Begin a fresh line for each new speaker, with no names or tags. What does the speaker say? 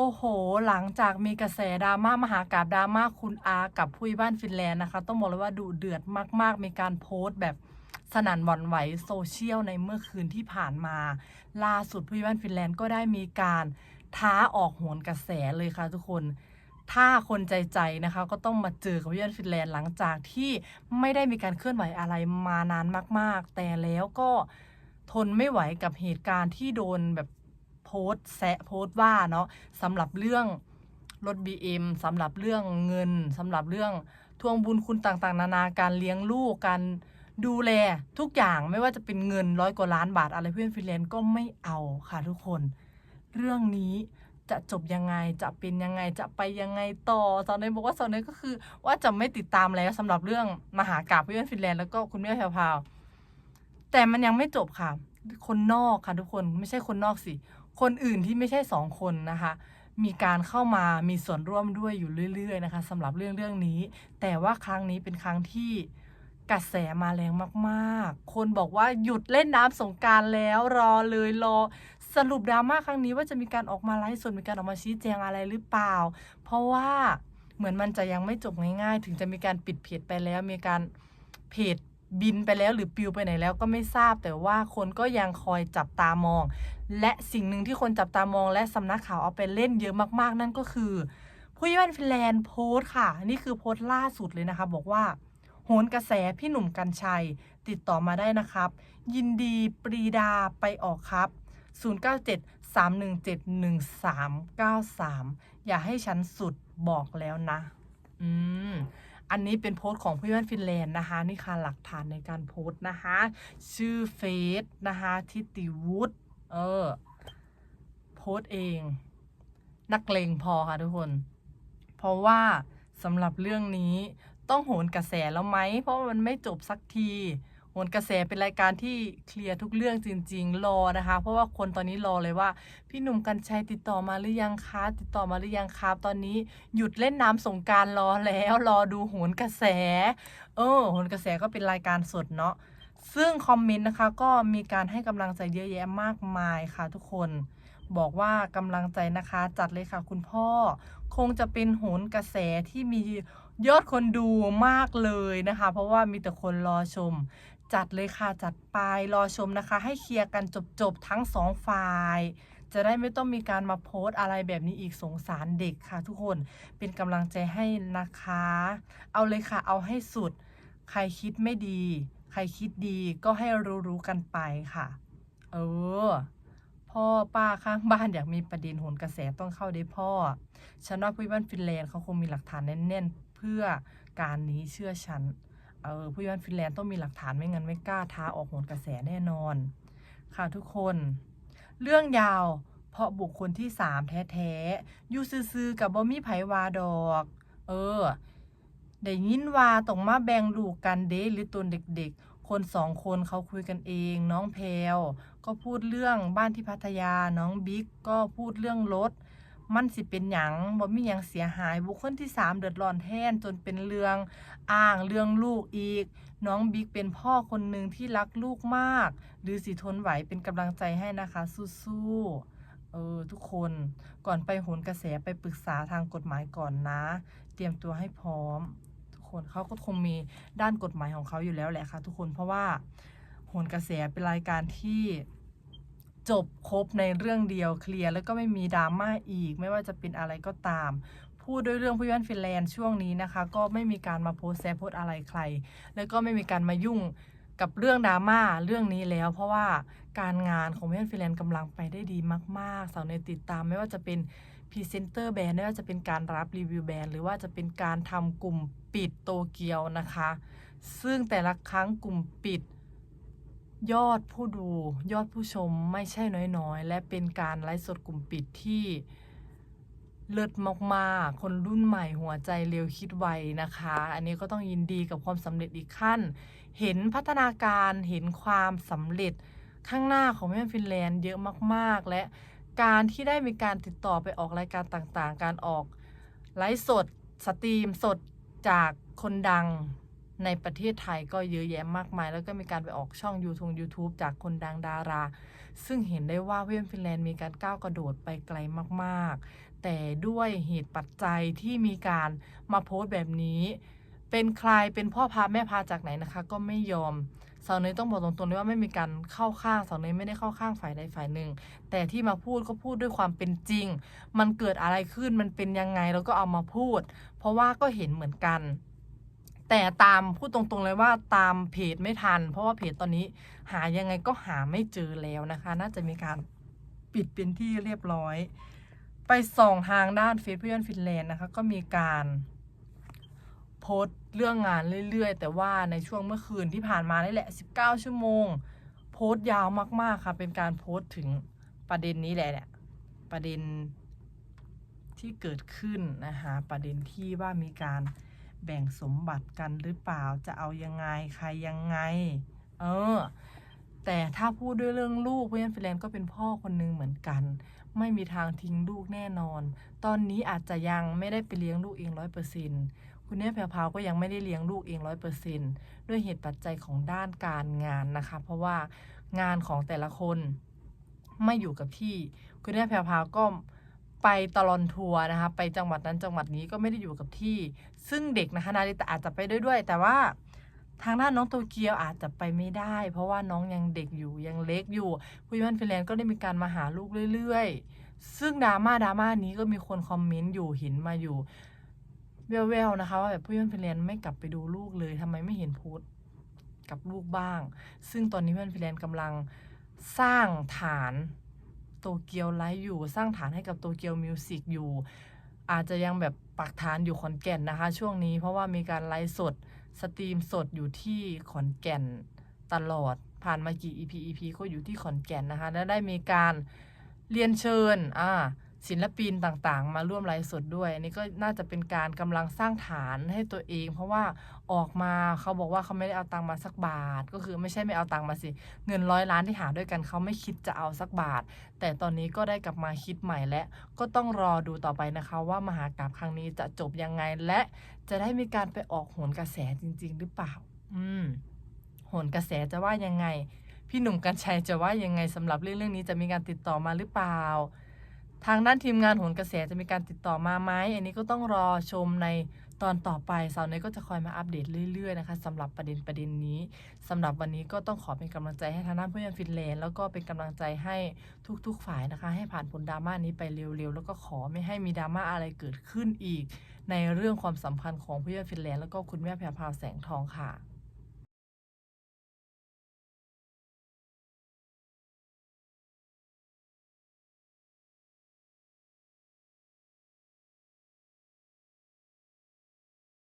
โอ้โห หลังจากมีกระแสดราม่ามหากาบดราม่าคุณอากับผู้บ้านฟินแลนด์นะคะ ต้องบอกเลยว่าดุเดือดมาก ๆ มีการโพสต์แบบสนั่นหวั่นไหวโซเชียลในเมื่อคืนที่ผ่านมา ล่าสุดผู้บ้านฟินแลนด์ก็ได้มีการท้าออกโหนกระแสเลยค่ะทุกคน ถ้าคนใจใจนะคะก็ต้องมาเจอกับผู้บ้านฟินแลนด์หลังจากที่ไม่ได้มีการเคลื่อนไหวอะไรมานานมาก ๆ แต่แล้วก็ทนไม่ไหวกับเหตุการณ์ที่โดนแบบ โพสต์แซะโพสต์ว่าเนาะสำหรับเรื่องรถ BM สำหรับเรื่องเงินสำหรับเรื่องทวงบุญคุณต่างๆ นานาการเลี้ยงลูกการดูแลทุกอย่างไม่ว่าจะเป็นเงินร้อยกว่าล้านบาทอะไรเพื่อนฟินแลนด์ก็ไม่เอาค่ะทุกคน เรื่องนี้จะจบยังไงจะเป็นยังไงจะไปยังไงต่อตอนนี้บอกว่าตอนนี้ก็คือ ว่าจะไม่ติดตามแล้วสำหรับเรื่องมหากราพย์เพื่อนฟินแลนด์แล้วก็คุณแม่แพรวแต่มันยังไม่จบค่ะ คนนอกค่ะทุกคนไม่ใช่คนนอกสิ คนอื่นที่ไม่ใช่สองคนนะคะ มีการเข้ามามีส่วนร่วมด้วยอยู่เรื่อยๆนะคะสำหรับเรื่องเรื่องนี้ แต่ว่าครั้งนี้เป็นครั้งที่กระแสมาแรงมากๆ คนบอกว่าหยุดเล่นน้ำสงการแล้วรอเลยรอ สรุปดราม่าครั้งนี้ว่าจะมีการออกมาไลฟ์สดมีการออกมาชี้แจงอะไรหรือเปล่า เพราะว่าเหมือนมันจะยังไม่จบง่ายๆ ถึงจะมีการปิดเพจไปแล้วมีการเพจ บินไปแล้วหรือปลิวไปไหนแล้วก็ไม่ทราบแต่ว่าคนก็ยังคอยจับตามอง และสิ่งหนึ่งที่คนจับตามอง และสำนักข่าวเอาไปเล่นเยอะมากๆ นั่นก็คือ ผู้ใหญ่บ้านฟินแลนด์โพสต์ค่ะ นี่คือโพสต์ล่าสุดเลยนะคะ บอกว่าโหนกระแสพี่หนุ่มกัญชัย ติดต่อมาได้นะครับ ยินดีปรีดาไปออกครับ 097 317 1393 อย่าให้ฉันสุดบอกแล้วนะ อืม อันนี้เป็นโพสต์ของพี่ว่นฟินแลนด์นะคะ นี่ค่ะหลักฐานในการโพสต์นะคะ ชื่อเฟซนะคะทิติวุฒิเออโพสต์เอง นักเลงพอค่ะทุกคน เพราะว่าสำหรับเรื่องนี้ต้องโหนกระแสแล้วไหม เพราะมันไม่จบสักที นกระแสเป็นรายการที่เคลียร์ทุกเรื่องจริง ๆ รอนะคะ เพราะว่าคนตอนนี้รอเลยว่า พี่หนุ่มกัญชัยติดต่อมาหรือยังคะติดต่อมาหรือยังครับตอนนี้หยุดเล่นน้ำสงการรอแล้วรอดูโหนกระแส เออโหนกระแสก็เป็นรายการสดเนาะซึ่งคอมเมนต์นะคะก็มีการให้กำลังใจเยอะแยะมากมายค่ะทุกคนบอกว่ากำลังใจนะคะจัดเลยค่ะคุณพ่อ คงจะเป็นโหนกระแสที่มียอดคนดูมากเลยนะคะ เพราะว่ามีแต่คนรอชม จัดเลยค่ะจัดไปรอชมนะคะ ให้เคลียร์กันจบๆทั้งสองฝ่าย จะได้ไม่ต้องมีการมาโพสอะไรแบบนี้อีกสงสารเด็กค่ะ ทุกคนเป็นกำลังใจให้นะคะ เอาเลยค่ะเอาให้สุด ใครคิดไม่ดี ใครคิดดีก็ให้รู้ๆกันไปค่ะ เออพ่อป้าข้างบ้านอยากมีประเด็นโหนกระแสต้องเข้าได้พ่อฉันว่าผู้ใหญ่บ้านฟินแลนด์เขาคงมีหลักฐานแน่นๆ เพื่อการนี้เชื่อฉัน เออผู้ใหญ่บ้านฟินแลนด์ต้องมีหลักฐานไม่งั้นไม่กล้าท้าออกโหนกระแสแน่นอน ค่ะทุกคน เรื่องยาว เพราะบุคคลที่สามแท้ๆอยู่ซื่อๆกับบ่มีไผวาดอก เออได้ยินว่าต้องมาแบ่งลูกกันเด้หรือตัวเด็กๆ คนสองคนเขาคุยกันเอง น้องแพลวก็พูดเรื่องบ้านที่พัทยาน้องบิ๊กก็พูดเรื่องรถ มันสิเป็นหยังบ่มีหยังเสียหาย บุคคลที่สามเดือดร้อนแทนจนเป็นเรื่องอ้างเรื่องลูกอีก น้องบิ๊กเป็นพ่อคนหนึ่งที่รักลูกมาก หรือสิทนไหวเป็นกำลังใจให้นะคะสู้ๆเออทุกคนก่อนไปโหนกระแสไปปรึกษาทางกฎหมายก่อนนะ เตรียมตัวให้พร้อม ทุกคนเขาก็คงมีด้านกฎหมายของเขาอยู่แล้วแหละค่ะ ทุกคนเพราะว่าโหนกระแสเป็นรายการที่ จบครบในเรื่องเดียวเคลียร์แล้วก็ไม่มีดราม่าอีก ไม่ว่าจะเป็นอะไรก็ตาม พูดด้วยเรื่องผู้ยันฟินแลนด์ช่วงนี้นะคะ ก็ไม่มีการมาโพสแซโพสอะไรใคร แล้วก็ไม่มีการมายุ่งกับเรื่องดราม่าเรื่องนี้แล้ว เพราะว่าการงานของผู้ยันฟินแลนด์กำลังไปได้ดีมากๆสาวในติดตามไม่ว่าจะเป็นพรีเซนเตอร์แบรนด์ไม่ว่าจะเป็นการรับรีวิวแบรนด์หรือว่าจะเป็นการทำกลุ่มปิดโตเกียวนะคะ ซึ่งแต่ละครั้งกลุ่มปิด ยอดผู้ดูยอดผู้ชมไม่ใช่น้อยๆ และเป็นการไลฟ์สดกลุ่มปิดที่เลิศมากๆ คนรุ่นใหม่หัวใจเร็วคิดไวนะคะ อันนี้ก็ต้องยินดีกับความสำเร็จอีกขั้น เห็นพัฒนาการเห็นความสำเร็จข้างหน้าของแม่ฟินแลนด์เยอะมากๆ และการที่ได้มีการติดต่อไปออกรายการต่างๆ การออกไลฟ์สดสตรีมสดจากคนดัง ในประเทศไทยก็เยอะแยะมากมาย แล้วก็มีการไปออกช่อง YouTube YouTube จากคนดังดารา ซึ่งเห็นได้ว่าเวียนฟินแลนด์มีการก้าวกระโดดไปไกลมากๆ แต่ด้วยเหตุปัจจัยที่มีการมาโพสต์แบบนี้ เป็นใครเป็นพ่อพาแม่พาจากไหนนะคะ ก็ไม่ยอมสาวเนยต้องบอกตรงๆเลยว่าไม่มีการเข้าข้างสาวเนยไม่ได้เข้าข้างฝ่ายใดฝ่ายหนึ่ง แต่ที่มาพูดก็พูดด้วยความเป็นจริง มันเกิดอะไรขึ้นมันเป็นยังไงแล้วก็เอามาพูด เพราะว่าก็เห็นเหมือนกัน แต่ตามพูดตรงๆเลยว่าตามเพจไม่ทัน เพราะว่าเพจตอนนี้หายังไงก็หาไม่เจอแล้วนะคะ น่าจะมีการปิดเป็นที่เรียบร้อย ไปส่องทางด้านเฟซเพื่อนฟินแลนด์นะคะ ก็มีการโพสต์เรื่องงานเรื่อยๆ แต่ว่าในช่วงเมื่อคืนที่ผ่านมานี่แหละ 19 ชั่วโมง โพสต์ยาวมากๆค่ะ เป็นการโพสต์ถึงประเด็นนี้แหละเนี่ยประเด็นที่เกิดขึ้นนะคะ ประเด็นที่ว่ามีการ แบ่งสมบัติกันหรือเปล่าจะเอายังไงใครยังไง เออ แต่ถ้าพูดด้วยเรื่องลูกเพื่อนฟิแลนด์ก็เป็นพ่อคนหนึ่งเหมือนกัน ไม่มีทางทิ้งลูกแน่นอน ตอนนี้อาจจะยังไม่ได้ไปเลี้ยงลูกเองร้อยเปอร์เซ็นคุณแม่แพรวพาวก็ยังไม่ได้เลี้ยงลูกเองร้อยเปอร์เซ็นด้วยเหตุปัจจัยของด้านการงานนะคะ เพราะว่างานของแต่ละคนไม่อยู่กับที่ คุณแม่แพรวพาวก็ ไปตลอนทัวร์นะคะไปจังหวัดนั้นจังหวัดนี้ก็ไม่ได้อยู่กับที่ ซึ่งเด็กนะคะนาริตะอาจจะไปด้วยด้วย แต่ว่าทางด้านน้องโตเกียวอาจจะไปไม่ได้ เพราะว่าน้องยังเด็กอยู่ยังเล็กอยู่ผู้ยวันฟินแลนด์ก็ได้มีการมาหาลูกเรื่อยๆ ซึ่งดราม่าดราม่านี้ก็มีคนคอมเมนต์อยู่เห็นมาอยู่แววๆนะคะว่าแบบผู้ยวันฟินแลนด์ไม่กลับไปดูลูกเลยทำไมไม่เห็นโพูดกับลูกบ้าง ซึ่งตอนนี้เพื่อนฟินแลนด์กำลังสร้างฐาน โตเกียวไลฟ์อยู่สร้างฐานให้กับโตเกียวมิวสิกอยู่ อาจจะยังแบบปักฐานอยู่ขอนแก่นนะคะ ช่วงนี้เพราะว่ามีการไลฟ์สดสตรีมสดอยู่ที่ขอนแก่นตลอด ผ่านมากี่ EP EP ก็อยู่ที่ขอนแก่นนะคะ และได้มีการเรียนเชิญอ่า ศิลปินต่างๆ มาร่วมไลฟ์สดด้วยอันนี้ก็น่าจะเป็นการกำลังสร้างฐานให้ตัวเอง เพราะว่าออกมาเขาบอกว่าเขาไม่ได้เอาตังค์มาสักบาท ก็คือไม่ใช่ไม่เอาตังค์มาสิ เงินร้อยล้านที่หาด้วยกันเขาไม่คิดจะเอาสักบาท แต่ตอนนี้ก็ได้กลับมาคิดใหม่และก็ต้องรอดูต่อไปนะคะว่ามหากราบครั้งนี้จะจบยังไงและจะได้มีการไปออกโหนกระแสจริง ๆ หรือเปล่า อืมโหนกระแสจะว่ายังไง พี่หนุ่มกัญชัยจะว่ายังไงสำหรับเรื่องเรื่องนี้จะมีการติดต่อมาหรือเปล่า ทางด้านทีมงานโหนกระแสจะมีการติดต่อมาไหมอันนี้ก็ต้องรอชมในตอนต่อไปสาวเนยก็จะคอยมาอัปเดตเรื่อยๆนะคะสำหรับประเด็นประเด็นนี้สำหรับวันนี้ก็ต้องขอเป็นกำลังใจให้ทางด้านเพื่อนฟินแลนด์แล้วก็เป็นกำลังใจให้ทุกๆฝ่ายนะคะ ให้ผ่านพ้นดราม่านี้ไปเร็วๆ แล้วก็ขอไม่ให้มีดราม่าอะไรเกิดขึ้นอีก ในเรื่องความสัมพันธ์ของเพื่อนฟินแลนด์แล้วก็คุณแม่แพรพาวแสงทองค่ะ